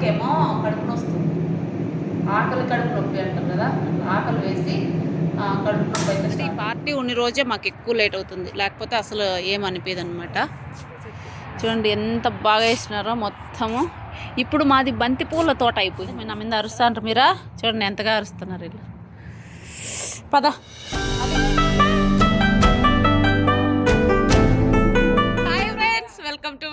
ఆకలికేమో కడుపు నొస్తుంది. ఆకలి కడుపు నొప్పి అంటారు కదా ఆకలి వేసి కడుపు నొప్పి అయితే ఈ పార్టీ ఉన్న రోజే మాకు ఎక్కువ లేట్ అవుతుంది. లేకపోతే అసలు ఏమనిపించదు అనమాట చూడండి ఎంత బాగా వేసినారో మొత్తము. ఇప్పుడు మాది బంతి పూల తోట అయిపోయింది. నా మీద అరుస్తాంటారు మీరా? చూడండి ఎంతగా అరుస్తున్నారు వీళ్ళు. పద.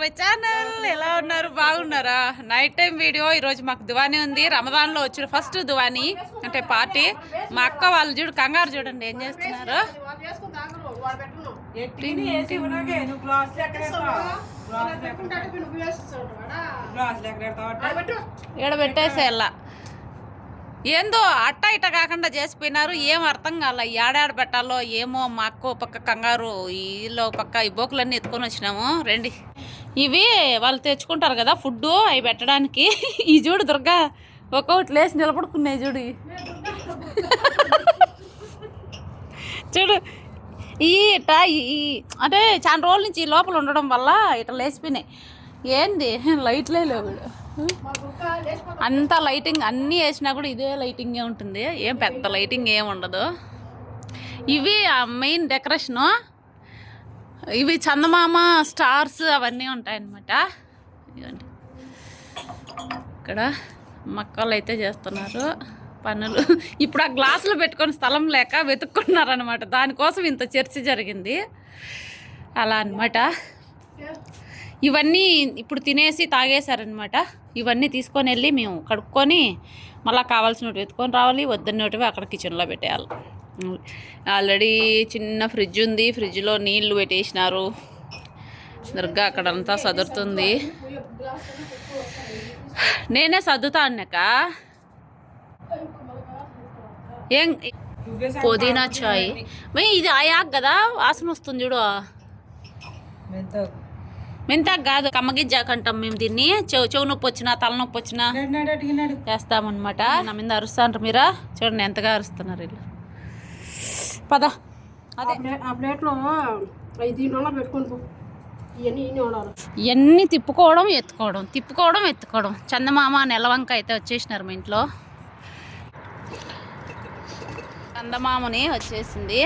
మై ఛానల్ ఎలా ఉన్నారు? బాగున్నారా? నైట్ టైం వీడియో ఈరోజు మాకు దువాని ఉంది. రమదాన్లో వచ్చిన ఫస్ట్ దువాని అంటే పార్టీ మా అక్క వాళ్ళు చూడు కంగారు చూడండి ఏం చేస్తున్నారు. పెట్టేసేయాల ఏందో అట్ట ఇట్ట కాకుండా చేసిపోయినారు. ఏం అర్థం కాల. ఏడాడ పెట్టాలో ఏమో మా అక్క పక్క కంగారు ఈలో పక్క ఈ బోకులన్నీ ఎత్తుకొని వచ్చినాము. రండి. ఇవి వాళ్ళు తెచ్చుకుంటారు కదా ఫుడ్ అవి పెట్టడానికి. ఈ చూడు దుర్గా ఒక్కొక్కటి లేచి నిలబడుకున్నాయి చూడు. చూడు ఈ ఇట్ట ఈ అంటే చాలా రోజుల నుంచి ఈ లోపల ఉండడం వల్ల ఇట్లా లేచిపోయినాయి. ఏంది? లైట్లే లేవు. అంత అంతా లైటింగ్ అన్నీ వేసినా కూడా ఇదే లైటింగే ఉంటుంది. ఏం పెద్ద లైటింగ్ ఏం ఉండదు. ఇవి ఆ మెయిన్ డెకరేషను. ఇవి చందమామ స్టార్స్ అవన్నీ ఉంటాయన్నమాట. ఇదిగోండి. ఇక్కడ మక్కలు అయితే చేస్తున్నారు. పనులు. ఇప్పుడు ఆ గ్లాసులు పెట్టుకొని స్థలం లేక వెతుక్కున్నారనమాట దానికోసం ఇంత చర్చ జరిగింది. అలా అన్నమాట. ఇవన్నీ ఇప్పుడు తినేసి తాగేశారనమాట ఇవన్నీ తీసుకొని వెళ్ళి మేము కడుక్కొని మళ్ళీ కావాల్సినవి వెతుకొని రావాలి. వద్దన్నటివి అక్కడ కిచెన్లో పెట్టేయాలి. ఆల్రెడీ చిన్న ఫ్రిడ్జ్ ఉంది. ఫ్రిడ్జ్లో నీళ్ళు పెట్టేసినారు. దుర్గా అక్కడంతా సదురుతుంది. నేనే సర్దుతా అన్నాక ఏం? పుదీనా చాయ్. మే ఇది ఆయాక్ కదా? వాసన వస్తుంది చూడు. మెంతాకు. కాదు కమ్మగిజ్జాకు అంటాం మేము దీన్ని. చెవు చెవు నొప్పి వచ్చినా తలనొప్పి వచ్చినా చేస్తామన్నమాట. నా మీద అరుస్తాంటారు మీరా? చూడండి ఎంతగా అరుస్తున్నారు వీళ్ళు. పద. అదే. ఆ ప్లేట్లో ఇవన్నీ తిప్పుకోవడం ఎత్తుకోవడం. తిప్పుకోవడం ఎత్తుకోవడం. చందమామ నెలవంక అయితే వచ్చేసినారు మా ఇంట్లో. చందమామని వచ్చేసింది.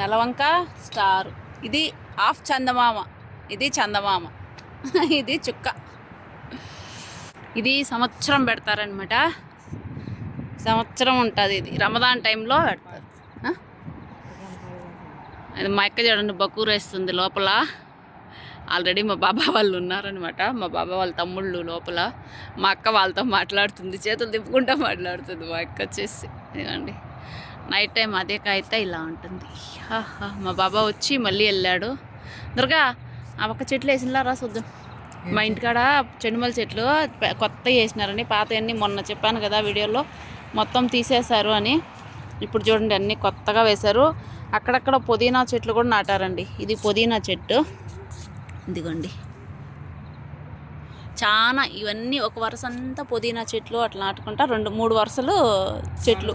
నెలవంక స్టార్. ఇది హాఫ్ చందమామ. ఇది చందమామ. ఇది చుక్క. ఇది సంవత్సరం పెడతారనమాట సంవత్సరం ఉంటుంది ఇది. రమదాన్ టైంలో పెడతారు? అది మా అక్క చూడండి బకూర్ వేస్తుంది లోపల. ఆల్రెడీ మా బాబా వాళ్ళు ఉన్నారనమాట మా బాబా వాళ్ళ తమ్ముళ్ళు లోపల. మా అక్క వాళ్ళతో మాట్లాడుతుంది చేతులు తిప్పుకుంటూ మాట్లాడుతుంది మా అక్క వచ్చేసి. ఇదిగోండి. నైట్ టైం అదే అయితే ఇలా ఉంటుంది. మా బాబా వచ్చి మళ్ళీ వెళ్ళాడు. దుర్గా ఆ పక్క చెట్లు వేసినలా రా చూద్దాం మా ఇంటికాడ చెండుమల చెట్లు కొత్తవి వేసినారని పాతవన్నీ మొన్న చెప్పాను కదా వీడియోలో. మొత్తం తీసేశారు అని. ఇప్పుడు చూడండి అన్నీ కొత్తగా వేశారు. అక్కడక్కడ పుదీనా చెట్లు కూడా నాటారండి. ఇది పుదీనా చెట్టు. ఇదిగోండి. చాలా ఇవన్నీ ఒక వరుస అంతా పుదీనా చెట్లు అట్లా నాటుకుంటా రెండు మూడు వరుసలు చెట్లు.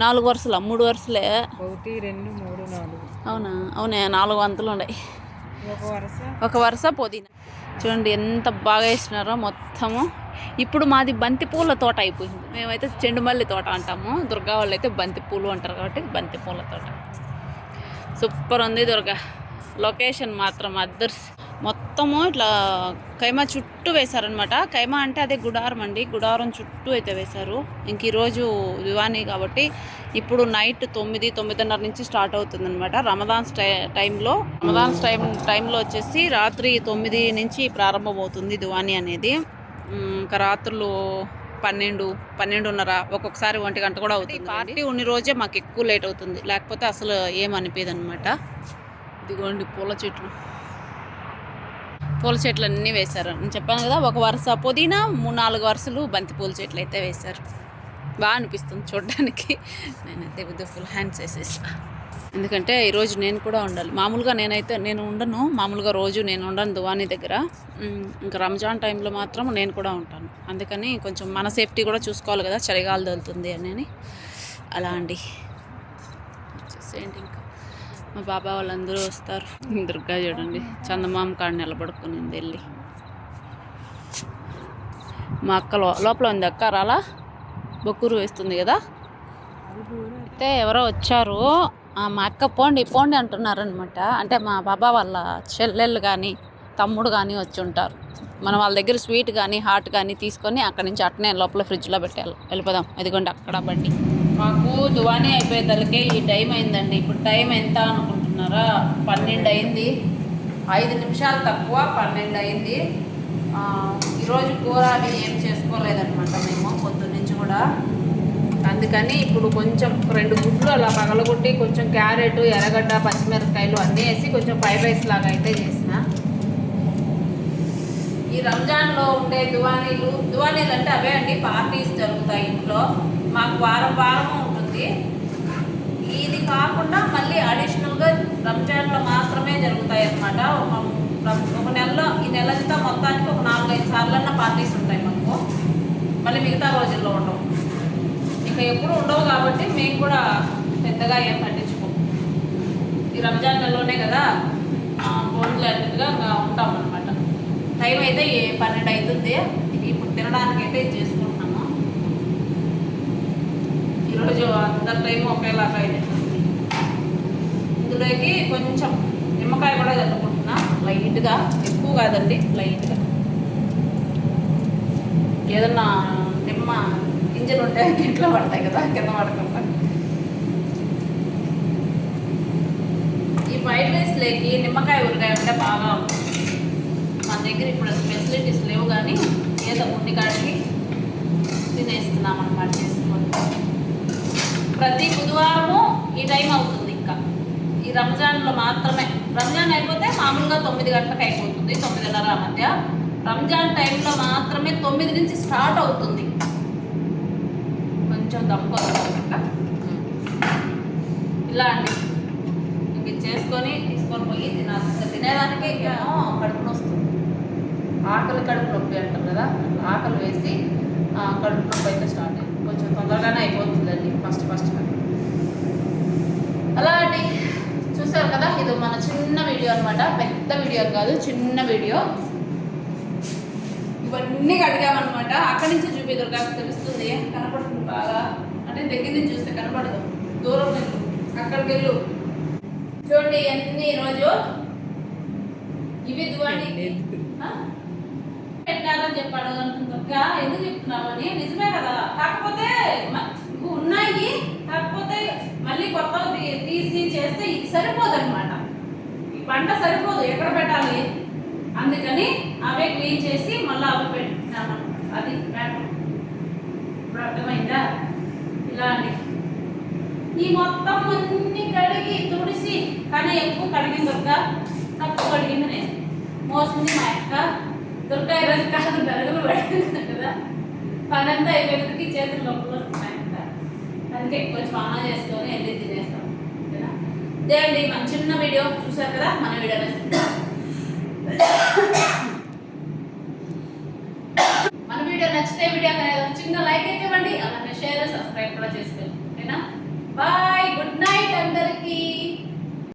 నాలుగు వరుసలు? మూడు వరుసలే? ఒకటి రెండు మూడు నాలుగు. అవునా? అవునే నాలుగు వంతులు ఉన్నాయి. ఒక వరుస. ఒక వరుస పుదీనా. చూడండి ఎంత బాగా వేసినారో మొత్తము. ఇప్పుడు మాది బంతి పూల తోట అయిపోయింది. మేమైతే చెండుమల్లి తోట అంటాము. దుర్గా వాళ్ళు అయితే బంతి పూలు అంటారు కాబట్టి బంతి పూల తోట. సూపర్ ఉంది దుర్గా. లొకేషన్ మాత్రం అదర్స్ మొత్తము ఇట్లా కైమా చుట్టూ వేశారనమాట కైమా అంటే అదే గుడారం అండి. గుడారం చుట్టూ అయితే వేశారు. ఇంక ఈరోజు దివానీ కాబట్టి ఇప్పుడు నైట్ తొమ్మిది తొమ్మిదిన్నర నుంచి స్టార్ట్ అవుతుంది అనమాట రమదాన్ టైంలో. రమదాన్ టైం టైంలో వచ్చేసి రాత్రి తొమ్మిది నుంచి ప్రారంభమవుతుంది దివానీ అనేది. ఇంకా రాత్రులు పన్నెండు పన్నెండున్నర ఒక్కొక్కసారి ఒంటి గంట కూడా అవుతుంది పార్టీ ఉన్ని రోజే మాకు ఎక్కువ లేట్ అవుతుంది. లేకపోతే అసలు ఏమనిపించదు అనమాట ఇదిగోండి పూల చెట్లు. పూల చెట్లు అన్నీ వేశారు. నేను చెప్పాను కదా ఒక వరుస పుదీనా మూడు నాలుగు వరుసలు బంతి పూల చెట్లు అయితే వేశారు. బాగా అనిపిస్తుంది చూడడానికి. నేనైతే విత్ ఫుల్ హ్యాండ్స్ వేసేస్తా. ఎందుకంటే ఈరోజు నేను కూడా ఉండాలి. మామూలుగా నేనైతే నేను ఉండను. మామూలుగా రోజు నేను ఉండను దువాని దగ్గర. ఇంకా రంజాన్ టైంలో మాత్రం నేను కూడా ఉంటాను. అందుకని కొంచెం మన సేఫ్టీ కూడా చూసుకోవాలి కదా చలిగాలి తగులుతుంది అని. అలా అండి. వచ్చేసేయండి ఇంకా. మా బాబా వాళ్ళందరూ వస్తారు. దుర్గా చూడండి. చందమామ కాడ నిలబడుకునింది వెళ్ళి. మా అక్క లో- లోపల ఉంది అక్క రాలా? బొక్కురు వేస్తుంది కదా? అయితే ఎవరో వచ్చారు. మా అక్క పోండి పోండి అంటున్నారనమాట. అంటే మా బాబా వాళ్ళ చెల్లెళ్ళు కానీ తమ్ముడు కానీ వచ్చి ఉంటారు. మనం వాళ్ళ దగ్గర స్వీట్ కానీ హాట్ కానీ తీసుకొని అక్కడి నుంచి అట్నే లోపల ఫ్రిడ్జ్లో పెట్టాలి వెళ్ళిపోదాం. ఇదిగోండి అక్కడ బండి. మాకు దువానే అయిపోయేదలకే ఈ టైం అయిందండి. ఇప్పుడు టైం ఎంత అనుకుంటున్నారా? పన్నెండు అయింది. ఐదు నిమిషాలు తక్కువ పన్నెండు అయింది. ఈరోజు కూర అవి ఏం చేసుకోలేదనమాట మేము పొద్దున్న నుంచి కూడా. అందుకని ఇప్పుడు కొంచెం రెండు గుడ్లు అలా పగలగొట్టి కొంచెం క్యారెట్ ఎర్రగడ్డ పచ్చిమిరపకాయలు అన్నీ వేసి కొంచెం ఫ్రైడ్ రైస్ లాగా అయితే చేసిన. ఈ రంజాన్లో ఉండే దువానీలు దువానీలు అంటే అవే అండి పార్టీస్ జరుగుతాయి ఇంట్లో. మాకు వారం వారం ఉంటుంది. ఇది కాకుండా మళ్ళీ అడిషనల్గా రంజాన్లో మాత్రమే జరుగుతాయి అన్నమాట. ఒక ఒక నెలలో ఈ నెల మొత్తానికి ఒక నాలుగైదు సార్లన్న పార్టీస్ ఉంటాయి మాకు. మళ్ళీ మిగతా రోజుల్లో ఉండవు. ఎప్పుడు ఉండవు కాబట్టి మేము కూడా పెద్దగా ఏం పట్టించుకోము ఈ రంజాన్ నెలలోనే కదా ఫోన్లు అన్నట్టుగా ఉంటాం అనమాట టైం అయితే ఏ పన్నెండు అవుతుంది ఇప్పుడు తినడానికి అయితే చేసుకుంటున్నాము. ఈరోజు అందరి టైం ఒకేలాగా అయినట్టుంది ఇందులోకి కొంచెం నిమ్మకాయ కూడా చల్లుకుంటున్నా లైట్గా ఎక్కువ కాదండి లైట్గా. ఏదన్నా నిమ్మ గింజలు ఉంటే గిట్లో పడతాయి కదా కింద పడకుండా. ఈ ఫ్రైడ్ రైస్లోకి నిమ్మకాయ ఊరగాయ ఉంటే బాగా ఉంటుంది మన దగ్గర ఇప్పుడు ఫెసిలిటీస్ లేవు కానీ ఏదో ఉండి కాడికి తినేస్తున్నాం అనమాట చేసుకొని. ప్రతి బుధవారము ఈ టైం అవుతుంది ఇంకా. ఈ రంజాన్లో మాత్రమే. రంజాన్ అయిపోతే మామూలుగా తొమ్మిది గంటలకు అయిపోతుంది తొమ్మిదిన్నర మధ్య. రంజాన్ టైంలో మాత్రమే తొమ్మిది నుంచి స్టార్ట్ అవుతుంది. కొంచెం ఇలా అండి ఇంక చేసుకొని తీసుకొని పోయి తినాలి. ఇంకా తినేదానికే ఏమో కడుపు వస్తుంది ఆకలి కడుపు నొప్పి అంటారు కదా ఆకలి వేసి కడుపు నొప్పి అయితే స్టార్ట్ అయింది కొంచెం తొందరగానే అయిపోతుందండి ఫస్ట్ ఫస్ట్ అలా అండి చూసారు కదా ఇది మన చిన్న వీడియో అన్నమాట. పెద్ద వీడియో కాదు చిన్న వీడియో. ఇవన్నీ కడిగామన్నమాట. అక్కడి నుంచి చూపిద్దరు కాదు తెలుస్తుంది కనపడుతుంది బాగా? దగ్గర నుంచి చూస్తే కనపడదు. దూరం వెళ్ళు. అక్కడికి వెళ్ళు చూడండి అన్ని ఈరోజు ఇవి దువాడి? పెట్టారని చెప్పాడు అనుకుంటా. ఎందుకు చెప్తున్నామని నిజమే కదా. కాకపోతే ఉన్నాయి. కాకపోతే మళ్ళీ కొత్తవి తీ- తీసి చేస్తే ఇది సరిపోదు అనమాట ఈ పంట సరిపోదు. ఎక్కడ పెట్టాలి? అందుకని అవే క్లీన్ చేసి మళ్ళీ అవి పెట్టినామన్నమాట అది ఇప్పుడు అర్థమైందా? ఇలా అండి ఈ మొత్తం అన్ని కడిగి తుడిసి కానీ ఎక్కువ కడిగింది దొరక తక్కువ కడిగింది నేను మోసింది మా యొక్క దొరక ఈరోజు కాదు గరుగులు పడుతుంది కదా. పని అంతా అయిపోయినకి చేతులు లోపల వస్తున్నాయి అక్క. అందుకే కొంచెం స్నానం చేసుకొని వెళ్ళి తినేస్తాం. ఓకేనా? ఇదే అండి మన చిన్న వీడియో చూసారు కదా? మన వీడియో మన వీడియో నచ్చితే వీడియో అనేది చిన్న లైక్ అయితే షేర్ సబ్స్క్రైబ్ కూడా చేసుకోండి. ఓకేనా? బాయ్ గుడ్ నైట్ అందరికీ.